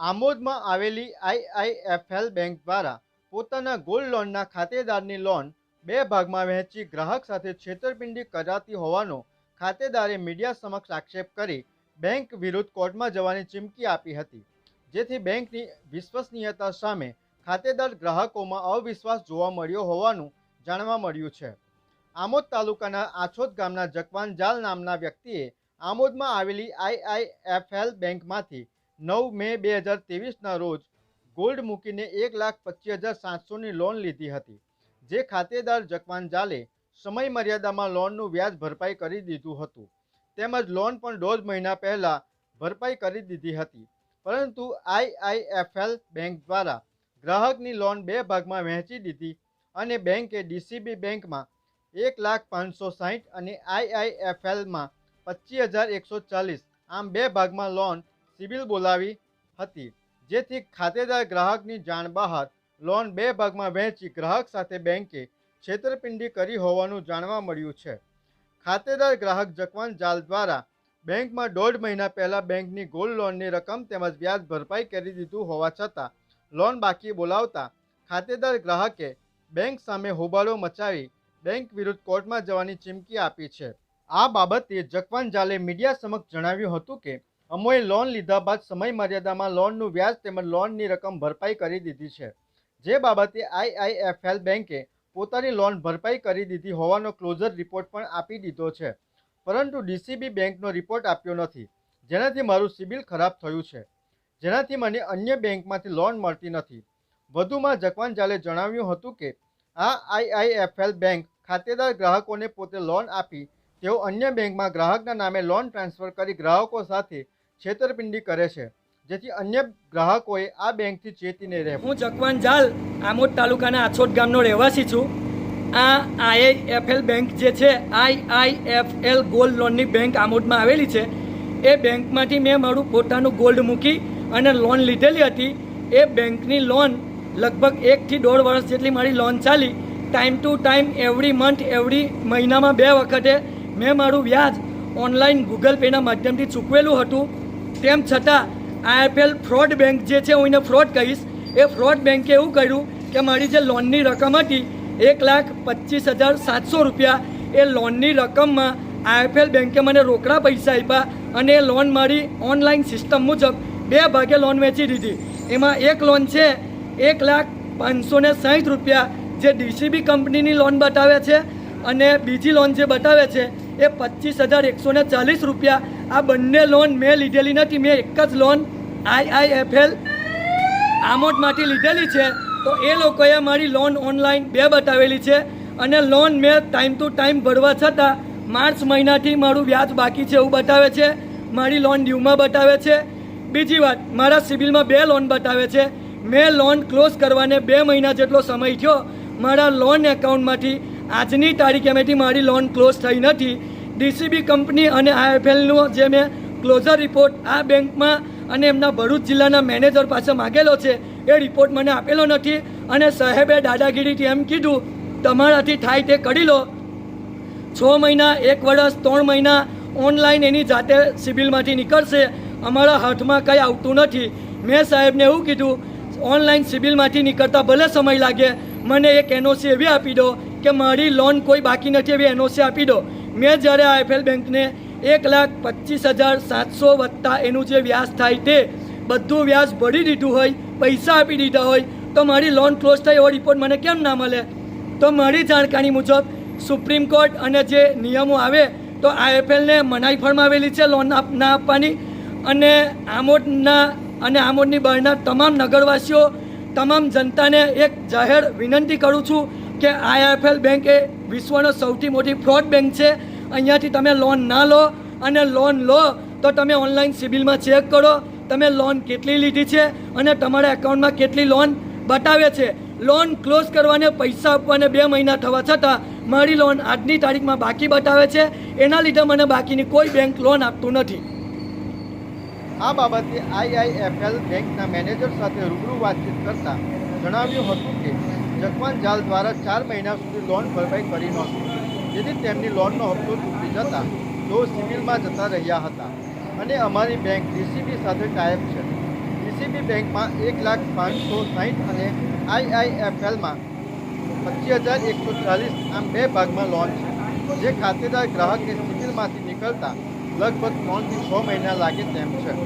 આમોદમાં આવેલી IIFL bank દ્વારા પોતાના ગોલ્ડ લોનના ખાતેદારની લોન બે ભાગમાં વહેંચી ગ્રાહક સાથે છેતરપિંડી કરાતી હોવાનો ખાતેદારે મીડિયા સમક્ષ આક્ષેપ કરી બેંક વિરુદ્ધ કોર્ટમાં જવાની ચીમકી આપી હતી. જેથી બેંકની વિશ્વસનીયતા સામે ખાતેદાર ગ્રાહકોમાં અવિશ્વાસ જોવા મળ્યો હોવાનું જાણવા મળ્યું છે. આમોદ તાલુકાના આછોદ ગામના જકવાન જાલ નામના વ્યક્તિએ આમોદમાં આવેલી આઈઆઈએફએલ બેંકમાંથી નવ મે બે હજાર ત્રેવીસના રોજ ગોલ્ડ મૂકીને એક લાખ પચીસ હજાર સાતસોની લોન લીધી હતી, જે ખાતેદાર જકવાન જાલે સમય મર્યાદામાં લોનનું વ્યાજ ભરપાઈ કરી દીધું હતું. તેમજ લોન પણ દોઢ મહિના પહેલાં ભરપાઈ કરી દીધી હતી. પરંતુ આઈઆઈએફએલ બેંક દ્વારા ગ્રાહકની લોન બે ભાગમાં વહેંચી દીધી અને બેંકે ડીસીબી બેંકમાં એક લાખ પાંચસો સાહીઠ અને આઈઆઈએફએલમાં પચીસ હજાર એકસો ચાલીસ, આમ બે ભાગમાં લોન સિબિલ બોલાવી હતી. જેથી ખાતેદાર ગ્રાહકની જાણ બહાર લોન બે ભાગમાં વહેંચી ગ્રાહક સાથે બેંકે છેતરપિંડી કરી હોવાનું જાણવા મળ્યું છે. ખાતેદાર ગ્રાહક જકવાન જાલ દ્વારા બેંકમાં દોઢ મહિના પહેલાં બેંકની ગોલ્ડ લોનની રકમ તેમજ વ્યાજ ભરપાઈ કરી દીધું હોવા છતાં લોન બાકી બોલાવતા ખાતેદાર ગ્રાહકે બેંક સામે હોબાળો મચાવી બેંક વિરુદ્ધ કોર્ટમાં જવાની ચીમકી આપી છે. આ બાબતે જકવાન જાલે મીડિયા સમક્ષ જણાવ્યું હતું કે અમોએ લોન લીધા બાદ સમય મર્યાદામાં લોનનું વ્યાજ તેમજ લોનની રકમ ભરપાઈ કરી દીધી છે. જે બાબતે આઈઆઈએફએલ બેંકે પોતાની લોન ભરપાઈ કરી દીધી હોવાનો ક્લોઝર રિપોર્ટ પણ આપી દીધો છે. પરંતુ ડીસીબી બેંકનો રિપોર્ટ આપ્યો નથી. જેનાથી મારું સિબિલ ખરાબ થયું છે. જેનાથી મને અન્ય બેંકમાંથી લોન મળતી નથી. વધુમાં જકવાન જાલે જણાવ્યું હતું કે, આ આઈઆઈએફએલ બેંક ખાતેદાર ગ્રાહકોને પોતે લોન આપી તેઓ અન્ય બેંકમાં ગ્રાહકના નામે લોન ટ્રાન્સફર કરી ગ્રાહકો સાથે છેતરપિંડી કરે છે, જેથી અન્ય ગ્રાહકોએ આ બેંકથી ચેતીને રહે હું જકવાન જાલ આમોદ તાલુકાના આછોટ ગામનો રહેવાસી છું. આ આઈઆઈએફએલ બેંક જે છે, આઈઆઈએફએલ ગોલ્ડ લોનની બેંક આમોદમાં આવેલી છે. એ બેંકમાંથી મેં મારું પોતાનું ગોલ્ડ મૂકી અને લોન લીધેલી હતી. એ બેંકની લોન લગભગ એકથી દોઢ વર્ષ જેટલી મારી લોન ચાલી. Time to time every month every મહિનામાં બે વખતે મેં મારું વ્યાજ ઓનલાઈન ગૂગલ પેના માધ્યમથી ચૂકવેલું હતું. તેમ છતાં આઈએફએલ ફ્રોડ બેંક જે છે, હું એને ફ્રોડ કહીશ, એ ફ્રોડ બેંકે એવું કર્યું કે મારી જે લોનની રકમ હતી, એક લાખ પચીસ હજાર સાતસો રૂપિયા, એ લોનની રકમમાં આઈએફએલ બેંકે મને રોકડા પૈસા આપ્યા અને એ લોન મારી ઓનલાઈન સિસ્ટમ મુજબ બે ભાગે લોન વેચી દીધી. એમાં એક લોન છે, એક લાખ પાંચસો ને સાહીઠ રૂપિયા, જે ડીસીબી કંપનીની લોન બતાવે છે અને બીજી લોન જે બતાવે છે, એ પચીસ હજાર એકસો ચાલીસ રૂપિયા આ બંને લોન મેં લીધેલી નથી, મેં એક જ લોન આઈઆઈએફએલ આમોદમાંથી લીધેલી છે. તો એ લોકોએ મારી લોન ઓનલાઈન બે બતાવેલી છે અને લોન મેં ટાઈમ ટુ ટાઈમ ભરવા છતાં માર્ચ મહિનાથી મારું વ્યાજ બાકી છે એવું બતાવે છે. મારી લોન ડ્યુમાં બતાવે છે. બીજી વાત, મારા સિબિલમાં બે લોન બતાવે છે. મેં લોન ક્લોઝ કરવાને બે મહિના જેટલો સમય થયો. મારા લોન એકાઉન્ટમાંથી આજની તારીખે એમાંથી મારી લોન ક્લોઝ થઈ નથી. ડીસીબી કંપની અને આઈએફએલનો જે મેં ક્લોઝર રિપોર્ટ આ બેંકમાં અને એમના ભરૂચ જિલ્લાના મેનેજર પાસે માગેલો છે, એ રિપોર્ટ મને આપેલો નથી. અને સાહેબે દાદાગીરીથી એમ કીધું, તમારાથી થાય તે કરી લો. છ મહિના, એક વર્ષ, ત્રણ મહિના ઓનલાઈન એની જાતે સિબિલમાંથી નીકળશે. અમારા હાથમાં કંઈ આવતું નથી. મેં સાહેબને એવું કીધું ઓનલાઈન સિબિલમાંથી નીકળતા ભલે સમય લાગે, મને એક એનઓસી એવી આપી દો કે મારી લોન કોઈ બાકી નથી એવી એનઓસી આપી દો. મેં જ્યારે આઈએફએલ બેંકને એક લાખ પચીસ હજાર સાતસો વત્તા એનું જે વ્યાજ થાય તે બધું વ્યાજ ભરી દીધું હોય, પૈસા આપી દીધા હોય, તો મારી લોન ક્લોઝ થઈ એવો રિપોર્ટ મને કેમ ના મળે? તો મારી જાણકારી મુજબ સુપ્રીમ કોર્ટ અને જે નિયમો આવે, તો આઈએફએલને મનાઈ ફરમાવેલી છે લોન ના આપવાની. અને આમોદના, અને આમોદની બહારના તમામ નગરવાસીઓ, તમામ જનતાને એક જાહેર વિનંતી કરું છું કે આઈએફએલ બેંક એ વિશ્વનો સૌથી મોટી ફ્રોડ બેંક છે. અહીંયાથી તમે લોન ના લો અને લોન લો તો તમે ઓનલાઈન સિબિલમાં ચેક કરો તમે લોન કેટલી લીધી છે અને તમારા એકાઉન્ટમાં કેટલી લોન બતાવે છે. લોન ક્લોઝ કરવાને પૈસા આપવાને બે મહિના થવા છતાં મારી લોન આજની તારીખમાં બાકી બતાવે છે. એના લીધે મને બાકીની કોઈ બેંક લોન આપતું નથી. આ બાબતે આઈઆઈએફએલ બેંકના મેનેજર સાથે રૂબરૂ વાતચીત કરતા જણાવ્યું હતું કે જકવાન જાલ દ્વારા ચાર મહિના સુધી લોન ભરપાઈ કરી નહોતી. જેથી તેમની લોનનો હપ્તો તૂટી જતા તેઓ સિવિલમાં જતા રહ્યા હતા. અને અમારી બેંક ડીસીબી સાથે ટાઈપ છે. ડીસીબી બેંકમાં એક લાખ પાંચસો સાહીઠ અને આઈઆઈએફએલમાં પચીસ હજાર એકસો ચાલીસ આમ બે ભાગમાં લોન છે. જે ખાતેદાર ગ્રાહકને સિવિલમાંથી નીકળતા લગભગ ત્રણથી છ મહિના લાગે તેમ છે.